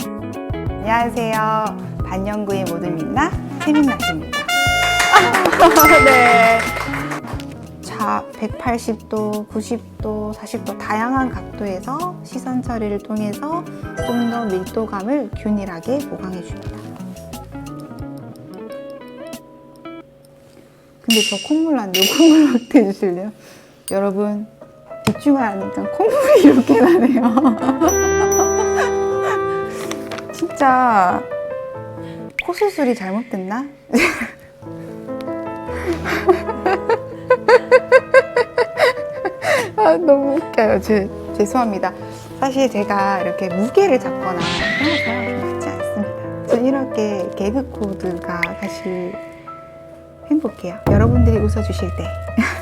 안녕하세요. 반영구의 모든 민나 세민나입니다. 네. 자, 180도, 90도, 40도 다양한 각도에서 시선 처리를 통해서 좀 더 밀도감을 균일하게 보강해 줍니다. 근데 저 콧물 난데 콧물 확대 해주실래요? 여러분 집중을 하니까 콧물이 이렇게 나네요. 진짜 코 수술이 잘못됐나? 아, 너무 웃겨요. 제, 죄송합니다. 사실 제가 이렇게 무게를 잡거나 그런 좀 맞지 않습니다. 저 이렇게 개그 코드가 사실 행복해요. 여러분들이 웃어주실 때.